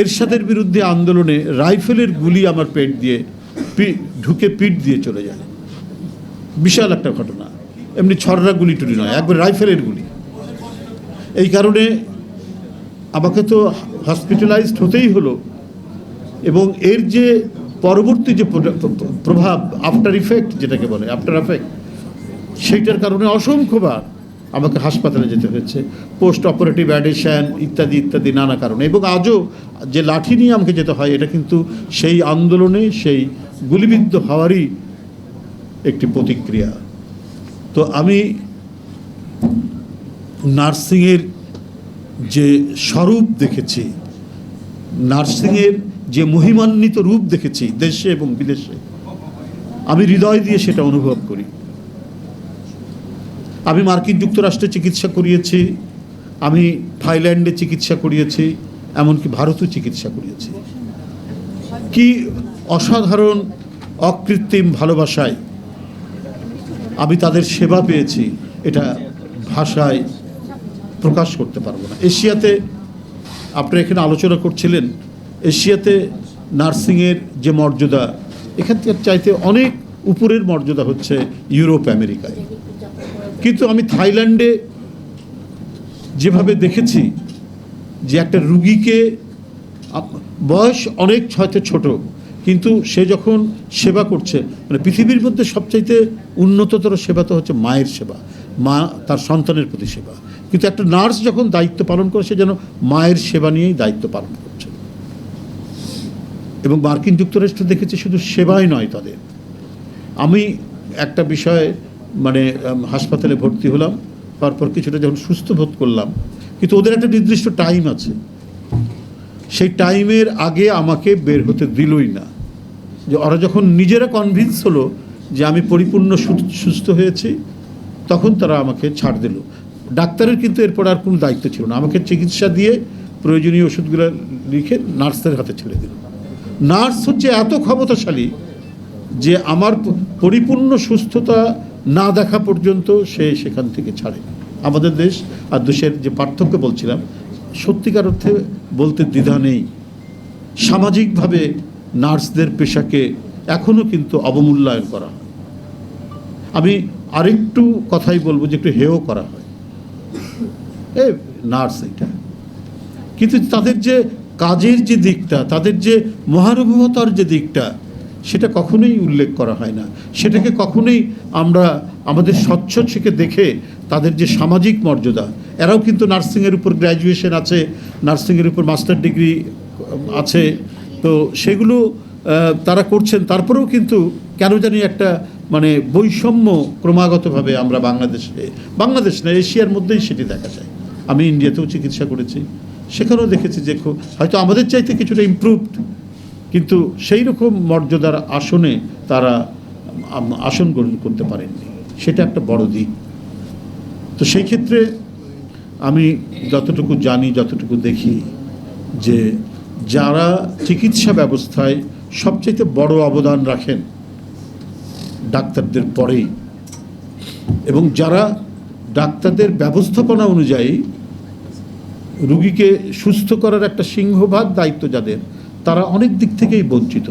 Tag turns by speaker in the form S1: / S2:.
S1: এরশাদের বিরুদ্ধে আন্দোলনে রাইফেলের গুলি আমার পেট দিয়ে ঢুকে পিঠ দিয়ে চলে যায়। বিশাল একটা ঘটনা। এমনি ছড়রা গুলি টুলি নয়, একবার রাইফেলের গুলি। এই কারণে আমাকে তো হসপিটালাইজড হতেই হলো এবং এর যে পরবর্তী যে প্র- প্র- প্রভাব আফটার ইফেক্ট যেটাকে বলে আফটার এফেক্ট সেইটার কারণে অসংখ্যবার আমাকে হাসপাতালে যেতে হয়েছে পোস্ট অপারেটিভ অ্যাডিশন ইত্যাদি ইত্যাদি নানা কারণে। এবং আজও যে লাঠি নিয়ে আমাকে যেতে হয়, এটা কিন্তু সেই আন্দোলনে সেই গুলিবিদ্ধ হওয়ারই একটি প্রতিক্রিয়া। তো আমি নার্সিংয়ের যে স্বরূপ দেখেছি, নার্সিংয়ের যে মহিমান্বিত রূপ দেখেছি দেশে এবং বিদেশে, আমি হৃদয় দিয়ে সেটা অনুভব করি। আমি মার্কিন যুক্তরাষ্ট্রে চিকিৎসা করিয়েছি, আমি থাইল্যান্ডে চিকিৎসা করিয়েছি, এমনকি ভারতেও চিকিৎসা করিয়েছি। কি অসাধারণ, অকৃত্রিম ভালোবাসায় আমি তাদের সেবা পেয়েছি, এটা ভাষায় প্রকাশ করতে পারব না। এশিয়াতে, আপনারা এখানে আলোচনা করছিলেন, এশিয়াতে নার্সিংয়ের যে মর্যাদা এখান থেকে চাইতে অনেক উপরের মর্যাদা হচ্ছে ইউরোপ, আমেরিকায়। কিন্তু আমি থাইল্যান্ডে যেভাবে দেখেছি যে একটা রুগীকে বয়স অনেক হয়তো ছোট, কিন্তু সে যখন সেবা করছে মানে পৃথিবীর মধ্যে সবচাইতে উন্নততর সেবা তো হচ্ছে মায়ের সেবা, মা তার সন্তানের প্রতি সেবা। কিন্তু একটা নার্স যখন দায়িত্ব পালন করে, সে যেন মায়ের সেবা নিয়েই দায়িত্ব পালন করছে। এবং মার্কিন যুক্তরাষ্ট্র দেখেছি শুধু সেবাই নয় তাদের। আমি একটা বিষয়ে মানে হাসপাতালে ভর্তি হলাম। তারপর কিছুটা যখন সুস্থ বোধ করলাম, কিন্তু ওদের একটা নির্দিষ্ট টাইম আছে। সেই টাইমের আগে আমাকে বের হতে দিলই না। যে ওরা যখন নিজেরা কনভিন্স হলো যে আমি পরিপূর্ণ সুস্থ হয়েছি, তখন তারা আমাকে ছাড় দিল। ডাক্তারের কিন্তু এরপর আর কোনো দায়িত্ব ছিল না। আমাকে চিকিৎসা দিয়ে প্রয়োজনীয় ওষুধগুলো লিখে নার্সদের হাতে ছেড়ে দিল। নার্স হচ্ছে এত ক্ষমতাশালী যে আমার পরিপূর্ণ সুস্থতা না দেখা পর্যন্ত সে সেখান থেকে ছাড়ে। আমাদের দেশ আর দেশের যে পার্থক্য বলছিলাম, সত্যিকার অর্থে বলতে দ্বিধা নেই। সামাজিকভাবে নার্সদের পেশাকে এখনও কিন্তু অবমূল্যায়ন করা হয়। আমি আরেকটু কথাই বলব যে একটু হেয় করা হয়। এ, নার্স এটা। কিন্তু তাদের যে কাজের যে দিকটা, তাদের যে মহানুভবতার যে দিকটা সেটা কখনোই উল্লেখ করা হয় না। সেটাকে কখনোই আমরা আমাদের স্বচ্ছ থেকে দেখে তাদের যে সামাজিক মর্যাদা, এরাও কিন্তু নার্সিংয়ের উপর গ্র্যাজুয়েশন আছে, নার্সিংয়ের উপর মাস্টার ডিগ্রি আছে। তো সেগুলো তারা করছেন। তারপরেও কিন্তু কেন জানি একটা মানে বৈষম্য ক্রমাগতভাবে আমরা বাংলাদেশে, বাংলাদেশ না, এশিয়ার মধ্যেই সেটি দেখা যায়। আমি ইন্ডিয়াতেও চিকিৎসা করেছি। সেখানেও দেখেছি যে হয়তো আমাদের চাইতে কিছুটা ইমপ্রুভড কিন্তু সেই রকম মর্যাদার আসনে তারা আসন গ্রহণ করতে পারেননি। সেটা একটা বড় দিক। তো সেই ক্ষেত্রে আমি যতটুকু জানি, যতটুকু দেখি যে যারা চিকিৎসা ব্যবস্থায় সবচেয়ে বড় অবদান রাখেন ডাক্তারদের পরেই এবং যারা ডাক্তারদের ব্যবস্থাপনা অনুযায়ী রুগীকে সুস্থ করার একটা সিংহভাগ দায়িত্ব যাদের তারা অনেক দিক থেকেই বঞ্চিত।